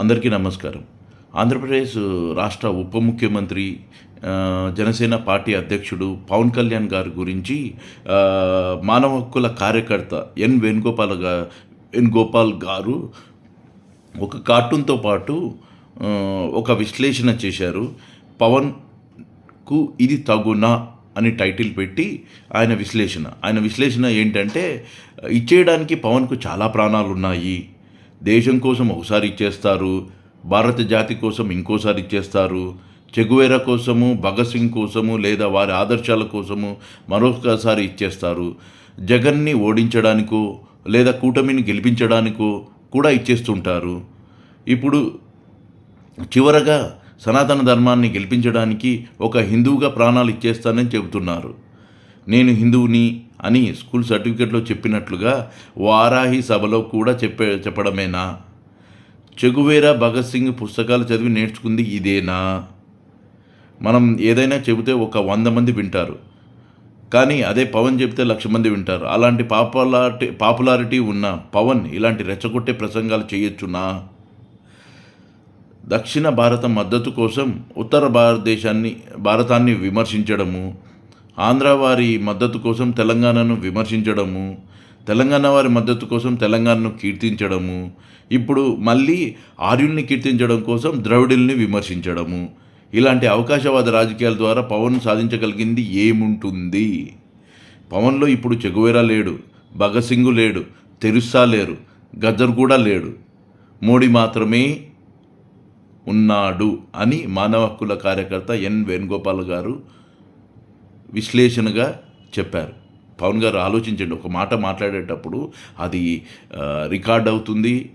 అందరికీ నమస్కారం. ఆంధ్రప్రదేశ్ రాష్ట్ర ఉప ముఖ్యమంత్రి జనసేన పార్టీ అధ్యక్షుడు పవన్ కళ్యాణ్ గారి గురించి మానవ హక్కుల కార్యకర్త ఎన్ వేణుగోపాల్గా వేణుగోపాల్ గారు ఒక కార్టూన్తో పాటు ఒక విశ్లేషణ చేశారు. పవన్కు ఇది తగునా అని టైటిల్ పెట్టి ఆయన విశ్లేషణ. ఆయన విశ్లేషణ ఏంటంటే ఇచ్చేయడానికి పవన్కు చాలా ప్రాణాలు ఉన్నాయి దేశం కోసం ఒకసారి ఇచ్చేస్తారు భారత జాతి కోసం ఇంకోసారి ఇచ్చేస్తారు చెగువేరా కోసము భగత్ సింగ్ కోసము లేదా వారి ఆదర్శాల కోసము మరొకసారి ఇచ్చేస్తారు. జగన్ని ఓడించడానికో లేదా కూటమిని గెలిపించడానికో కూడా ఇచ్చేస్తుంటారు. ఇప్పుడు చివరగా సనాతన ధర్మాన్ని గెలిపించడానికి ఒక హిందువుగా ప్రాణాలు ఇచ్చేస్తానని చెబుతున్నారు. నేను హిందువుని అని స్కూల్ సర్టిఫికెట్లో చెప్పినట్లుగా వారాహి సభలో కూడా చెప్పే చెప్పడమేనా? చెగువేరా భగత్ సింగ్ పుస్తకాలు చదివి నేర్చుకుంది ఇదేనా? మనం ఏదైనా చెబితే ఒక వంద మంది వింటారు. కానీ అదే పవన్ చెబితే లక్ష మంది వింటారు. అలాంటి పాపులారిటీ పాపులారిటీ ఉన్న పవన్ ఇలాంటి రెచ్చగొట్టే ప్రసంగాలు చేయొచ్చునా? దక్షిణ భారత మద్దతు కోసం ఉత్తర భారతదేశాన్ని భారతాన్ని విమర్శించడము ఆంధ్ర వారి మద్దతు కోసం తెలంగాణను విమర్శించడము తెలంగాణ వారి మద్దతు కోసం తెలంగాణను కీర్తించడము ఇప్పుడు మళ్ళీ ఆర్యుల్ని కీర్తించడం కోసం ద్రవిడుల్ని విమర్శించడము. ఇలాంటి అవకాశవాద రాజకీయాల ద్వారా పవన్ సాధించగలిగింది ఏముంటుంది? పవన్లో ఇప్పుడు చెగువేరా లేడు భగత్ సింగ్ లేడు తెరుస్సా లేరు గద్దర్ కూడా లేడు. మోడీ మాత్రమే ఉన్నాడు అని మానవ హక్కుల కార్యకర్త ఎన్ వేణుగోపాల్ గారు విశ్లేషణగా చెప్పారు. పవన్ గారు ఆలోచించండి ఒక మాట మాట్లాడేటప్పుడు అది రికార్డ్ అవుతుంది.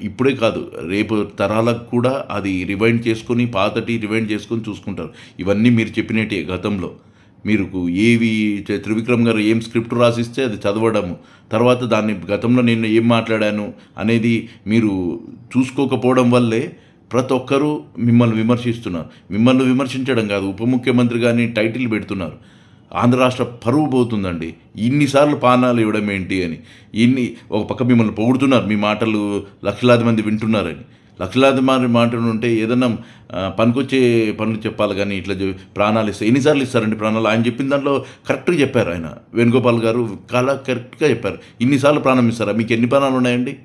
ఇప్పుడే కాదు రేపు తరాలకు కూడా అది రివైండ్ చేసుకొని పాతటి రివైండ్ చేసుకొని చూసుకుంటారు. ఇవన్నీ మీరు చెప్పినట్టే గతంలో. మీరు ఏవి త్రివిక్రమ్ గారు ఏం స్క్రిప్ట్ రాసిస్తే అది చదవడము. తర్వాత దాన్ని గతంలో నేను ఏం మాట్లాడాను అనేది మీరు చూసుకోకపోవడం వల్లే ప్రతి ఒక్కరూ మిమ్మల్ని విమర్శిస్తున్నారు. మిమ్మల్ని విమర్శించడం కాదు ఉప ముఖ్యమంత్రి కానీ టైటిల్ పెడుతున్నారు. ఆంధ్ర రాష్ట్ర పరువు పోతుందండి. ఇన్నిసార్లు పానాలు ఇవ్వడం ఏంటి అని. ఇన్ని ఒక పక్క మిమ్మల్ని పొగుడుతున్నారు మీ మాటలు లక్షలాది మంది వింటున్నారని. లక్షలాది మంది మాటలు ఉంటే ఏదన్నా పనికొచ్చే పనులు చెప్పాలి కానీ ఇట్లా ప్రాణాలు ఇస్తాయి ఎన్నిసార్లు ఇస్తారండి ప్రాణాలు? ఆయన చెప్పిన దాంట్లో కరెక్ట్గా చెప్పారు ఆయన. వేణుగోపాల్ గారు చాలా కరెక్ట్గా చెప్పారు. ఇన్నిసార్లు ప్రాణం ఇస్తారా? మీకు ఎన్ని ప్రాణాలు ఉన్నాయండి?